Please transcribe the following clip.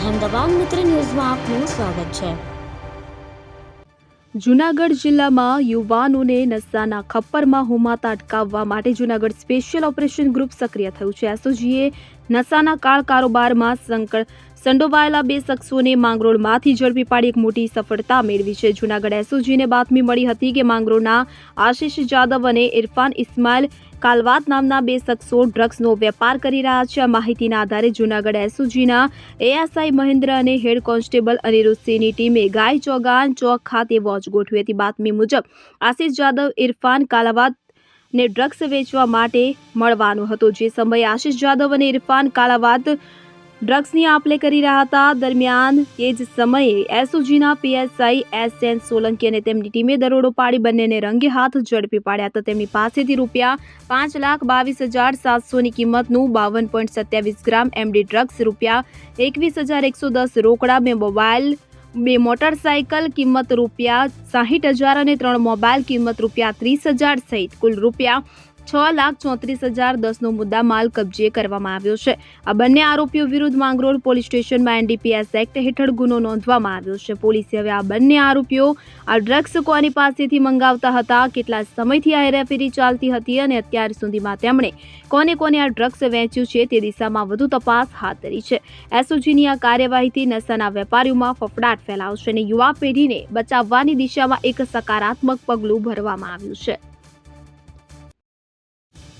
અહેમદાબાદ મિત્ર ન્યૂઝમાં આપનું સ્વાગત છે. જૂનાગઢ જિલ્લામાં યુવાનોને નશાના ખપ્પરમાં હોમાતા અટકાવવા માટે જૂનાગઢ સ્પેશિયલ ઓપરેશન ગ્રુપ સક્રિય થયું છે. એસઓજીએ નશાના કાળ કારોબારમાં સંકળ સંડોવાયેલા બે શખ્સોને માંગરોળમાંથી ઝડપી પાડી એક મોટી સફળતા મેળવી છે. જૂનાગઢ એસઓજીને બાતમી મળી હતી કે માંગરોળના આશિષ જાદવ અને ઇરફાન ઇસ્માઇલ કાલવાત નામના બે શખ્સો ડ્રગ્સનો વેપાર કરી રહ્યા છે. આ માહિતીના આધારે જૂનાગઢ એસઓજીના એએસઆઈ મહેન્દ્ર અને હેડ કોન્સ્ટેબલ અનિરુદ્ધસિંહની ટીમે ગાય ચોગાન ચોક ખાતે વોચ ગોઠવી હતી. બાતમી મુજબ, આશિષ જાદવ, ઇરફાન કાલાવાત ને ડ્રગ્સ વેચવા માટે મળવાનો હતો. જે સમયે આશિષ જાદવ અને ઇરફાન કાલાવાત ડ્રગ્સની આપલે કરી રહ્યા હતા. દરમિયાન એ જ સમયે એસઓજીના પીએસઆઈ એસ એન સોલંકી અને તેમની ટીમે દરોડો પાડી બંનેને રંગે હાથ ઝડપી પાડ્યા હતા. તેમની પાસેથી રૂપિયા પાંચ લાખ બાવીસ હજાર સાતસોની કિંમતનું બાવન પોઈન્ટ સત્યાવીસ ગ્રામ એમડી ડ્રગ્સ, રૂપિયા એકવીસ હજાર એકસો દસ રોકડા, બે મોબાઈલ, બે મોટરસાયકલ કિંમત રૂપિયા સાહીઠ હજાર અને ત્રણ મોબાઈલ કિંમત રૂપિયા ત્રીસ હજાર સહિત કુલ રૂપિયા છ લાખ ચોત્રીસ હજાર દસનો મુદ્દા માલ કબજે કરવામાં આવ્યો છે. આ બંને આરોપીઓ વિરુદ્ધ માંગરોળ પોલીસ સ્ટેશનમાં એનડીપીએસ એક્ટ હેઠળ ગુનો નોંધવામાં આવ્યો છે. પોલીસે હવે આ બંને આરોપીઓ આ ડ્રગ્સ કોની પાસેથી મંગાવતા હતા, કેટલા સમયથી આ હેરાફેરી ચાલતી હતી અને અત્યાર સુધીમાં તેમણે કોને કોને આ ડ્રગ્સ વેચ્યું છે તે દિશામાં વધુ તપાસ હાથ ધરી છે. એસઓજીની આ કાર્યવાહીથી નશાના વેપારીઓમાં ફફડાટ ફેલાવશે અને યુવા પેઢીને બચાવવાની દિશામાં એક સકારાત્મક પગલું ભરવામાં આવ્યું છે.